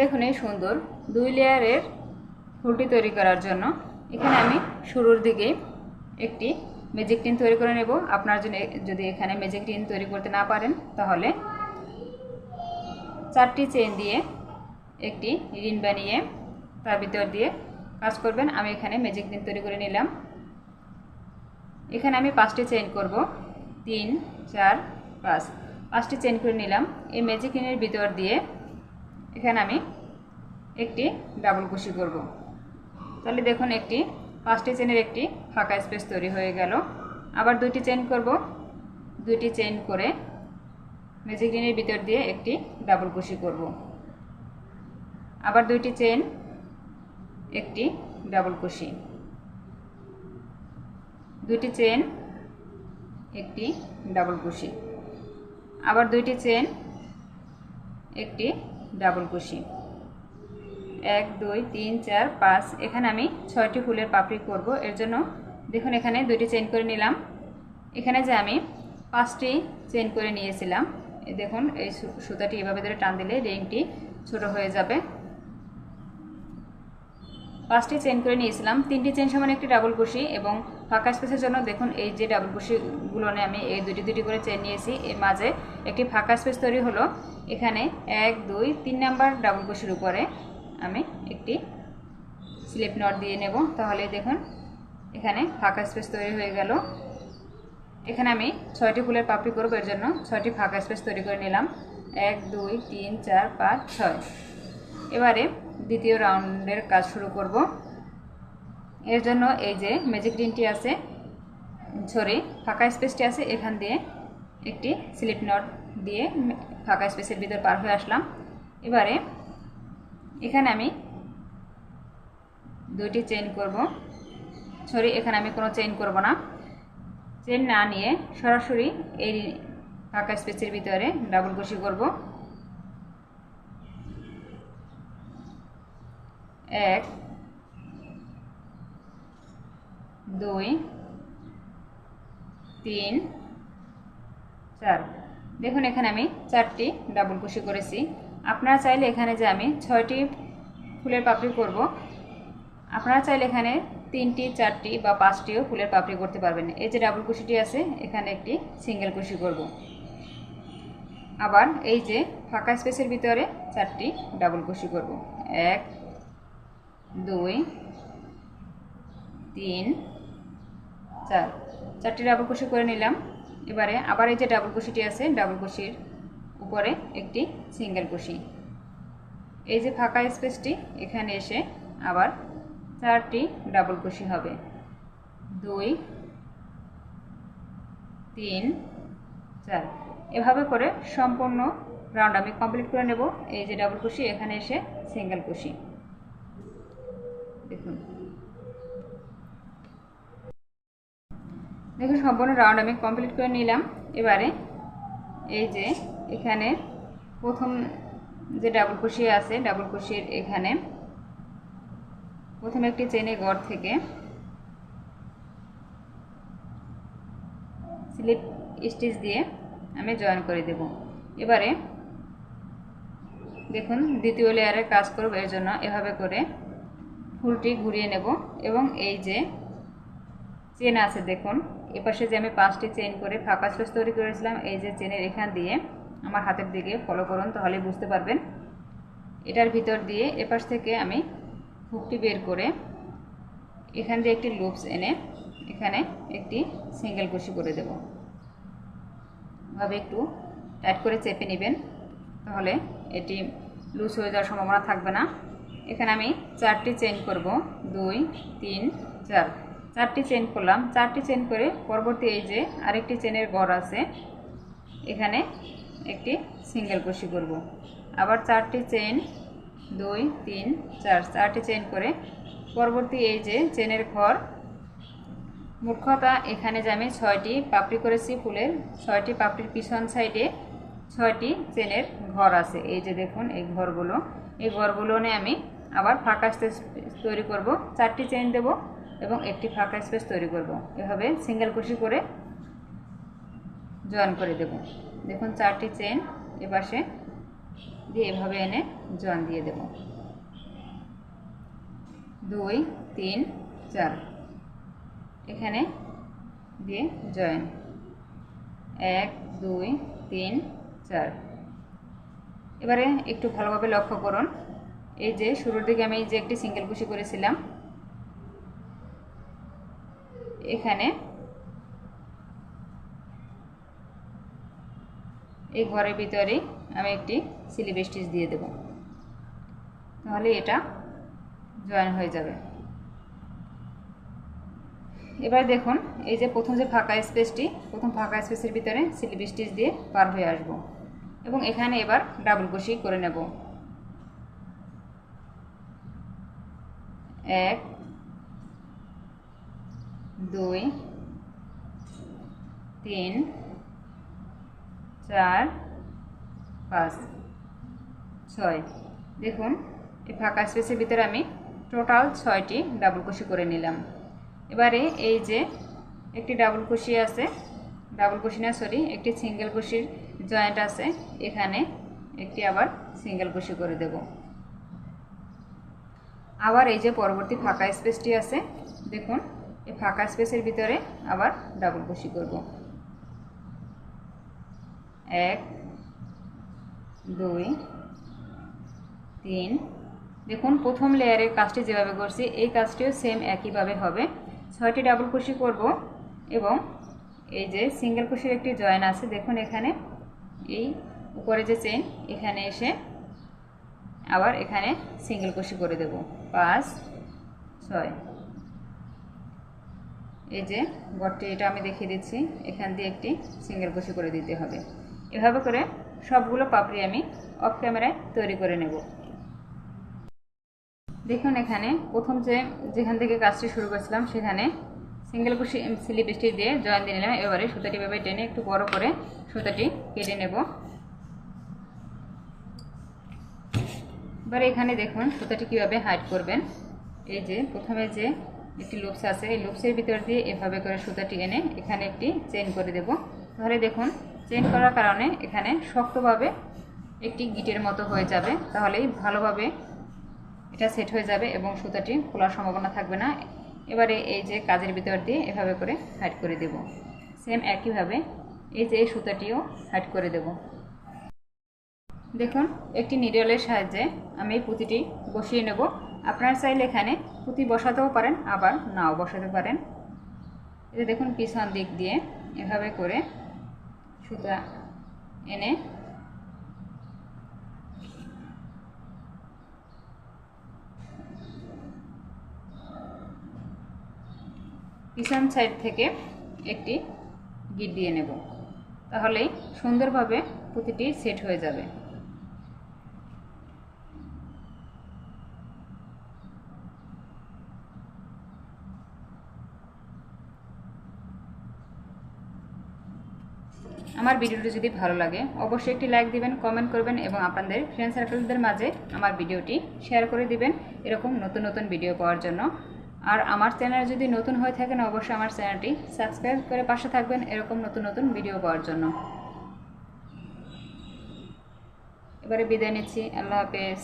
দেখুন এই সুন্দর দুই লেয়ারের ফুলটি তৈরি করার জন্য। এখানে আমি শুরুর দিকেই একটি ম্যাজিক টিন তৈরি করে নেব। আপনার জন্য যদি এখানে ম্যাজিক টিন তৈরি করতে না পারেন, তাহলে চারটি চেন দিয়ে একটি রিন বানিয়ে তার ভিতর দিয়ে কাজ করবেন। আমি এখানে ম্যাজিক টিন তৈরি করে নিলাম। এখানে আমি পাঁচটি চেন করব। তিন, চার, পাঁচ। পাঁচটি চেন করে নিলাম। এই ম্যাজিক টিনের ভিতর দিয়ে এখানে আমি একটি ডাবল কুশি করব। তাহলে দেখুন একটি, পাঁচটি চেনের একটি ফাঁকা স্পেস তৈরি হয়ে গেল। আবার দুইটি চেন করব। দুইটি চেন করে ম্যাজিক রিনের ভিতর দিয়ে একটি ডাবল কুশি করব। আবার দুইটি চেন একটি ডাবল কুশি। দুইটি চেন একটি ডাবল কুশি। আবার দুইটি চেন একটি ডাবল কুশি। এক, দুই, তিন, চার, পাঁচ। এখানে আমি ছয়টি ফুলের পাপড়ি করব। এর জন্য দেখুন, এখানে দুইটি চেন করে নিলাম। এখানে যে আমি পাঁচটি চেন করে নিয়েছিলাম দেখুন, এই সুতাটি এভাবে ধরে টান দিলে রিংটি ছোট হয়ে যাবে। পাঁচটি চেন করে নিয়েছিলাম। তিনটি চেন সমান একটি ডাবল কুশি এবং ফাঁকা স্পেসের জন্য দেখুন, এই যে ডাবল কুশিগুলো আমি এই দুটি দুটি করে চেন নিয়েছি। এর মাঝে একটি ফাঁকা স্পেস তৈরি হলো। এখানে এক, দুই, তিন নাম্বার ডাবল কুশির উপরে আমি একটি স্লিপ নট দিয়ে নেব। তাহলে দেখুন, এখানে ফাঁকা স্পেস তৈরি হয়ে গেল। এখানে আমি ছয়টি ফুলের পাপড়ি করব, এর জন্য ছয়টি ফাঁকা স্পেস তৈরি করে নিলাম। এক, দুই, তিন, চার, পাঁচ, ছয়। এবারে দ্বিতীয় রাউন্ডের কাজ শুরু করব। এর জন্য এই যে ম্যাজিক রিনটি আছে সরি ফাঁকা স্পেসটি আছে, এখান দিয়ে একটি স্লিপ নট দিয়ে ফাঁকা স্পেসের ভিতর পার হয়ে আসলাম। এবারে এখানে আমি দুইটি চেইন করব। সরি, এখানে আমি কোনো চেইন করব না। চেন না নিয়ে সরাসরি এই ফাঁকা স্পেসের ভিতরে ডাবল কুশি করব। এক দুই, তিন, চার। দেখুন, এখানে আমি চারটি ডাবল কুশি করেছি। আপনারা চাইলে এখানে যে আমি ছয়টি ফুলের পাপড়ি করব, আপনারা চাইলে এখানে তিনটি, চারটি বা পাঁচটিও ফুলের পাপড়ি করতে পারবেন। এই যে ডাবল কুশিটি আছে, এখানে একটি সিঙ্গেল কুশি করব। আবার এই যে ফাঁকা স্পেসের ভিতরে চারটি ডাবল কুশি করব। এক, দুই, তিন চার চারটি ডাবল কুশি করে নিলাম। এবারে আবার এই যে ডাবল কুশিটি আছে ডাবল কুশির উপরে একটি সিঙ্গেল কুশি এই যে ফাঁকা স্পেসটি এখানে এসে আবার চারটি ডাবল কুশি হবে। দুই, তিন, চার। এভাবে করে সম্পূর্ণ রাউন্ড আমি কমপ্লিট করে নেব। এই যে ডাবল কুশি এখানে এসে সিঙ্গেল কুশি দেখুন। দেখুন, সম্পূর্ণ রাউন্ড আমি কমপ্লিট করে নিলাম। এবারে এই যে এখানে প্রথম যে ডাবল কুশি আছে ডাবল কুশির এখানে প্রথমে একটি চেনে গড় থেকে স্লিপ স্টিচ দিয়ে আমি জয়েন করে দেব। এবারে দেখুন, দ্বিতীয় লেয়ারে কাজ করব, এর জন্য এভাবে করে ফুলটি ঘুরিয়ে নেব এবং এই যে চেন আছে, দেখুন। এপাশে যে আমি পাঁচটি চেন করে ফাঁকা স্পেস তৈরি করেছিলাম, এই যে চেনের এখান দিয়ে আমার হাতের দিকে ফলো করুন তাহলে বুঝতে পারবেন। এটার ভিতর দিয়ে এপাশ থেকে আমি হুকটি বের করে এখান দিয়ে একটি লুপস এনে এখানে একটি সিঙ্গেল কুশি করে দেব। ভাবে একটু টাইট করে চেপে নেবেন, তাহলে এটি লুজ হয়ে যাওয়ার সম্ভাবনা থাকবে না। এখানে আমি চারটি চেন করব, দুই, তিন, চার। চারটি চেন করলাম চারটি চেন করে পরবর্তী এই যে আরেকটি চেনের গড় আছে, এখানে একটি সিঙ্গেল কুশি করব। আবার চারটি চেন দুই, তিন, চার, চারটি চেন করে পরবর্তী এই যে চেনের ঘর কথা এখানে যে আমি ছয়টি পাপড়ি করেছি ফুলের, ছয়টি পাপড়ির পিছন সাইডে ছয়টি চেনের ঘর আছে। এই যে দেখুন এই ঘরগুলো। এই ঘরগুলো নিয়ে আমি আবার ফাঁকা তৈরি করব। চারটি চেন দেব। এবং একটি ফাঁকা স্পেস তৈরি করব। এভাবে সিঙ্গেল কুশি করে জয়েন করে দেব। দেখুন, চারটি চেন এপাশে দিয়ে এভাবে এনে জয়েন দিয়ে দেব। দুই, তিন, চার। এখানে দিয়ে জয়েন। এক, দুই, তিন, চার। এবারে একটু ভালোভাবে লক্ষ্য করুন। এই যে শুরুর দিকে আমি যে একটি সিঙ্গেল কুশি করেছিলাম এখানে। এই ঘরের ভিতরেই আমি একটি স্লিপ স্টিচ দিয়ে দেব। তাহলে এটা জয়েন হয়ে যাবে। এবার দেখুন, এই যে প্রথম যে ফাঁকা স্পেসটি প্রথম ফাঁকা স্পেসের ভিতরে স্লিপ স্টিচ দিয়ে পার হয়ে আসব। এবং এখানে এবার ডাবল কুশি করে নেব। এক দুই, তিন, চার, পাঁচ, ছয়। দেখুন, এই ফাঁকা স্পেসের ভিতরে আমি টোটাল ছয়টি ডাবল কুশি করে নিলাম। এবারে এই যে একটি ডাবল কুশি আছে, ডাবল কুশি না, সরি, একটি সিঙ্গেল কুশির জয়েন্ট আছে, এখানে একটি আবার সিঙ্গেল কুশি করে দেব। আবার এই যে পরবর্তী ফাঁকা স্পেসটি আছে, দেখুন এই ফাঁকা স্পেসের ভিতরে আবার ডাবল কুশি করব। এক, দুই, তিন। দেখুন, প্রথম লেয়ারের কাজটি যেভাবে করছি, এই কাজটিও সেম একইভাবে হবে। ছয়টি ডাবল কুশি করব এবং এই যে সিঙ্গেল কুশির একটি জয়েন আছে, দেখুন এখানে এই উপরে যে চেন এখানে এসে আবার এখানে সিঙ্গেল কুশি করে দেব। পাঁচ, ছয়। এই যে গড়টি, এটা আমি দেখিয়ে দিচ্ছি। এখান দিয়ে একটি সিঙ্গেল কুশি করে দিতে হবে। এভাবে করে সবগুলো পাপড়ি আমি অফ ক্যামেরায় তৈরি করে নেব। দেখুন এখানে প্রথম যে যেখান থেকে কাজটি শুরু করেছিলাম, সেখানে সিঙ্গেল কুশি স্লিপ স্টিচ দিয়ে জয়েন দিয়ে নিলাম। এবারে সুতাটি ভাবে টেনে একটু বড় করে সুতাটি কেটে নেব। এবারে এখানে দেখুন সুতাটি কীভাবে হাইড করবেন। এই যে প্রথমে যে একটি লুপস আছে। এই লুপসের ভিতর দিয়ে এভাবে করে সুতাটি এনে এখানে একটি চেন করে দেব। তাহলে দেখুন চেন করার কারণে এখানে শক্তভাবে একটি গিটের মতো হয়ে যাবে। তাহলেই ভালোভাবে এটা সেট হয়ে যাবে এবং সুতাটি খোলার সম্ভাবনা থাকবে না। এবারে এই যে কাজের ভিতর দিয়ে এভাবে করে হাইড করে দেব। সেম একইভাবে এই যে এই সুতাটিও হাইড করে দেব। দেখুন, একটি নিডলের সাহায্যে আমি এই পুঁতিটি বসিয়ে নেব। আপনারা চাইলে এখানে পুঁতি বসাতেও পারেন, আবার নাও বসাতে পারেন। এটা দেখুন পিছন দিক দিয়ে এভাবে করে সুতা এনে পিছন সাইড থেকে একটি গিট দিয়ে নেব। তাহলেই সুন্দরভাবে পুঁতিটি সেট হয়ে যাবে। আমার ভিডিওটি যদি ভালো লাগে, অবশ্যই একটি লাইক দিবেন কমেন্ট করবেন এবং আপনাদের ফ্রেন্ড সার্কেলদের মাঝে আমার ভিডিওটি শেয়ার করে দিবেন এরকম নতুন নতুন ভিডিও পাওয়ার জন্য। আর আমার চ্যানেল যদি নতুন হয়ে থাকেন, অবশ্যই আমার চ্যানেলটি সাবস্ক্রাইব করে পাশে থাকবেন এরকম নতুন নতুন ভিডিও পাওয়ার জন্য। এবারে বিদায় নিচ্ছি, আল্লাহ হাফেজ।